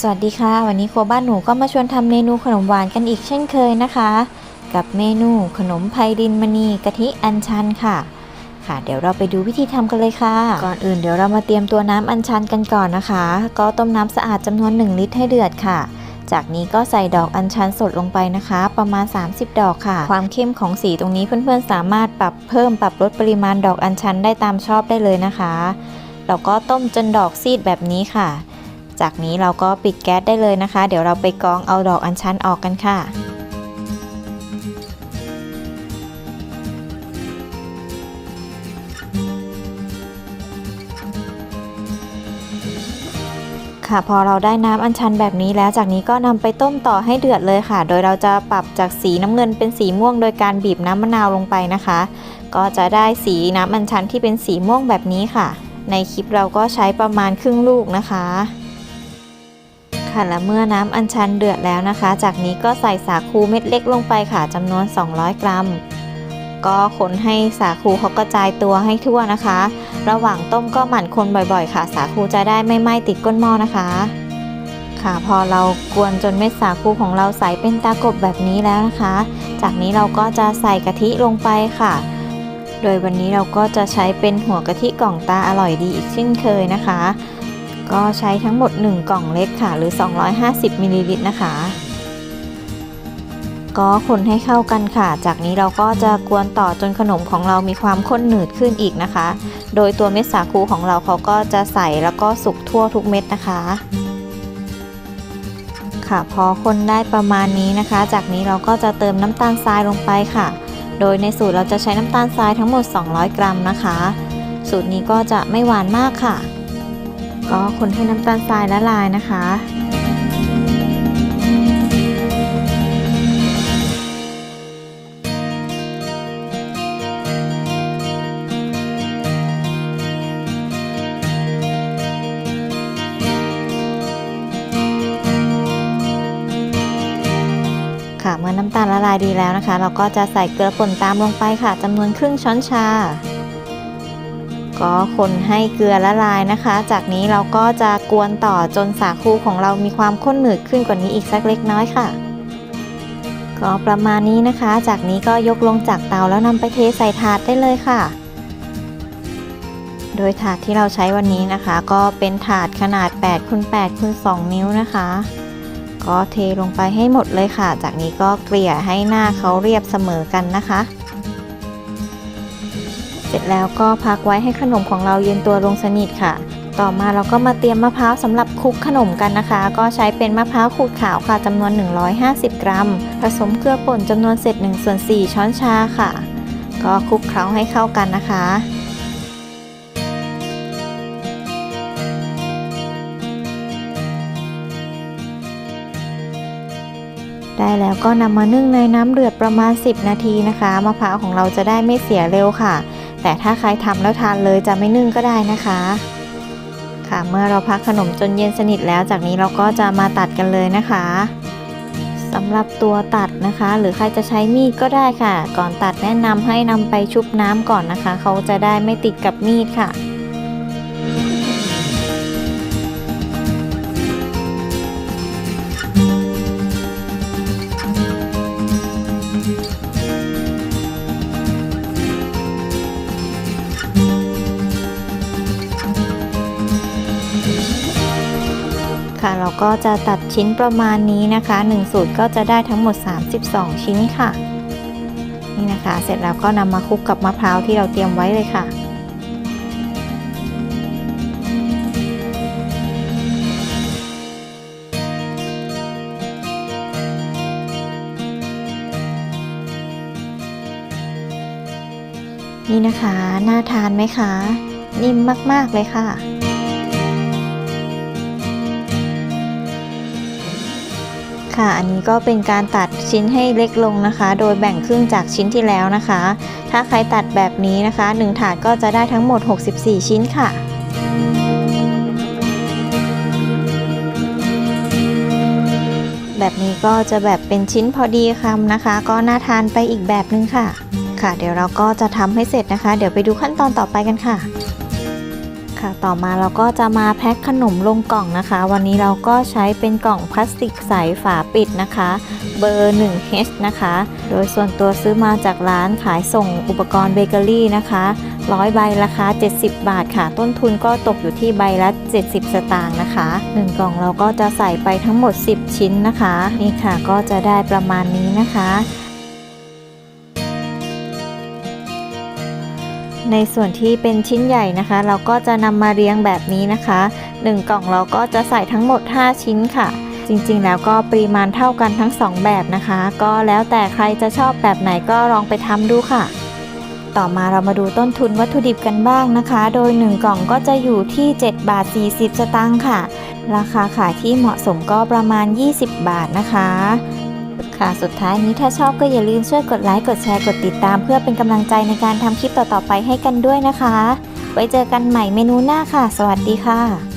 สวัสดีค่ะ วันนี้ครัวบ้านหนูก็มาชวนทำเมนูขนมหวานกันอีกเช่นเคยนะคะ กับเมนูขนมไพดินมณีกะทิอัญชันค่ะ ค่ะเดี๋ยวเราไปดูวิธีทำกันเลยค่ะ ก่อนอื่นเดี๋ยวเรามาเตรียมตัวน้ำอัญชันกันก่อนนะคะ ก็ต้มน้ำสะอาดจำนวน 1 ลิตรให้เดือดค่ะ จากนี้ก็ใส่ดอกอัญชันสดลงไปนะคะ ประมาณ 30 ดอกค่ะ ความเข้มของสีตรงนี้เพื่อนๆสามารถปรับเพิ่มปรับลดปริมาณดอกอัญชันได้ตามชอบได้เลยนะคะแล้วก็ต้มจนดอกซีดแบบนี้ค่ะ จากนี้เราก็ปิดแก๊สได้เลยนะคะ เดี๋ยวเราไปกรองเอาดอกอัญชันออกกันค่ะค่ะพอเราได้น้ำอัญชันแบบนี้แล้วจากนี้ก็นำไปต้มต่อให้เดือดเลยค่ะ โดยเราจะปรับจากสีน้ำเงินเป็นสีม่วง โดยการบีบน้ำมะนาวลงไปนะคะ ก็จะได้สีน้ำอัญชันที่เป็นสีม่วงแบบนี้ค่ะ ในคลิปเราก็ใช้ประมาณครึ่งลูกนะคะ ค่ะและเมื่อน้ำอัญชันเดือดแล้วนะคะ จากนี้ก็ใส่สาคูเม็ดเล็กลงไปค่ะจำนวน 200 กรัม ก็คนให้สาคูเขากระจายตัวให้ทั่วนะคะ ระหว่างต้มก็หมั่นคนบ่อยๆ ค่ะ สาคูจะได้ไม่ไหม้ติดก้นหม้อนะคะ ค่ะพอเรากวนจนเม็ดสาคูของเราใสเป็นตากบแบบนี้แล้วนะคะ จากนี้เราก็จะใส่กะทิลงไปค่ะ โดยวันนี้เราก็จะใช้เป็นหัวกะทิกล่องตาอร่อยดีอีกเช่นเคยนะคะ ก็ใช้ทั้งหมด 1 กล่องเล็กค่ะ หรือ 250มิลลิลิตรนะคะ ก็คนให้เข้ากันค่ะ จากนี้เราก็จะกวนต่อจนขนมของเรามีความข้นหนืดขึ้นอีกนะคะ โดยตัวเม็ดสาคูของเราเขาก็จะใส่แล้วก็สุกทั่วทุกเม็ดนะคะค่ะพอคนได้ประมาณนี้นะคะ จากนี้เราก็จะเติมน้ำตาลทรายลงไปค่ะ โดยในสูตรเราจะใช้น้ำตาลทรายทั้งหมด 200 กรัมนะคะ สูตรนี้ก็จะไม่หวานมากค่ะ ก็คนให้น้ำตาลทรายละลายนะคะ ค่ะเมื่อน้ำตาลละลายดีแล้วนะคะ เราก็จะใส่เกลือป่นตามลงไปค่ะจำนวนครึ่งช้อนชา ก็คนให้เกลือละลายนะคะ จากนี้เราก็จะกวนต่อจนสาคูของเรามีความข้นหนืดขึ้นกว่านี้อีกสักเล็กน้อยค่ะ ก็ประมาณนี้นะคะ จากนี้ก็ยกลงจากเตาแล้วนำไปเทใส่ถาดได้เลยค่ะ โดยถาดที่เราใช้วันนี้นะคะ ก็เป็นถาดขนาด8คูณ8คูณ2นิ้วนะคะ ก็เทลงไปให้หมดเลยค่ะ จากนี้ก็เกลี่ยให้หน้าเขาเรียบเสมอกันนะคะ เสร็จแล้วก็พักไว้ให้ขนมของเราเย็นตัวลงสนิทค่ะ ต่อมาเราก็มาเตรียมมะพร้าวสำหรับคลุกขนมกันนะคะ ก็ใช้เป็นมะพร้าวขูดขาวค่ะจำนวน 150 กรัม ผสมเกลือป่นจำนวนเศษ1ส่วน4ช้อนชาค่ะ ก็คลุกเคล้าให้เข้ากันนะคะได้แล้วก็นำมานึ่งในน้ำเดือดประมาณ 10 นาทีนะคะ มะพร้าวของเราจะได้ไม่เสียเร็วค่ะ แต่ถ้าใครทำแล้วทานเลยจะไม่นึ่งก็ได้นะคะ ค่ะเมื่อเราพักขนมจนเย็นสนิทแล้ว จากนี้เราก็จะมาตัดกันเลยนะคะสำหรับตัวตัดนะคะ หรือใครจะใช้มีดก็ได้ค่ะ ก่อนตัดแนะนำให้นำไปชุบน้ำก่อนนะคะ เขาจะได้ไม่ติดกับมีดค่ะ ค่ะ เราก็จะตัดชิ้นประมาณนี้นะคะ 1 สูตรก็จะได้ทั้งหมด 32 ชิ้นค่ะ นี่นะคะ เสร็จแล้วก็นำมาคลุกกับมะพร้าวที่เราเตรียมไว้เลยค่ะนี่นะคะ น่าทานไหมคะ นิ่มมาก ๆ เลยค่ะ ค่ะ อันนี้ก็เป็นการตัดชิ้นให้เล็กลงนะคะ โดยแบ่งครึ่งจากชิ้นที่แล้วนะคะ ถ้าใครตัดแบบนี้นะคะ 1 ถาดก็จะได้ทั้งหมด 64 ชิ้นค่ะแบบนี้ก็จะแบบเป็นชิ้นพอดีคำนะคะ ก็น่าทานไปอีกแบบนึงค่ะ ค่ะ เดี๋ยวเราก็จะทำให้เสร็จนะคะ เดี๋ยวไปดูขั้นตอนต่อไปกันค่ะ ค่ะต่อมาเราก็จะมาแพ็คขนมลงกล่องนะคะ วันนี้เราก็ใช้เป็นกล่องพลาสติกใสฝาปิดนะคะ เบอร์ 1H นะคะ โดยส่วนตัวซื้อมาจากร้านขายส่งอุปกรณ์เบเกอรี่นะคะร้อยใบราคา 70 บาทค่ะ ต้นทุนก็ตกอยู่ที่ใบละ 70 สตางค์นะคะ 1 กล่องเราก็จะใส่ไปทั้งหมด 10 ชิ้นนะคะ นี่ค่ะก็จะได้ประมาณนี้นะคะ ในส่วนที่เป็นชิ้นใหญ่นะคะ เราก็จะนำมาเรียงแบบนี้นะคะ 1 กล่องเราก็จะใส่ทั้งหมด 5 ชิ้นค่ะ จริงๆ แล้วก็ปริมาณเท่ากันทั้ง 2 แบบนะคะ ก็แล้วแต่ใครจะชอบแบบไหนก็ลองไปทำดูค่ะ ต่อมาเรามาดูต้นทุนวัตถุดิบกันบ้างนะคะ โดย 1 กล่องก็จะอยู่ที่7บาท40 สตางค์ค่ะ ราคาขายที่เหมาะสมก็ประมาณ 20 บาทนะคะ ค่ะสุดท้ายนี้ถ้าชอบก็อย่าลืมช่วยกดไลค์กดแชร์กดติดตาม เพื่อเป็นกำลังใจในการทำคลิปต่อๆไปให้กันด้วยนะคะ ไว้เจอกันใหม่เมนูหน้าค่ะ สวัสดีค่ะ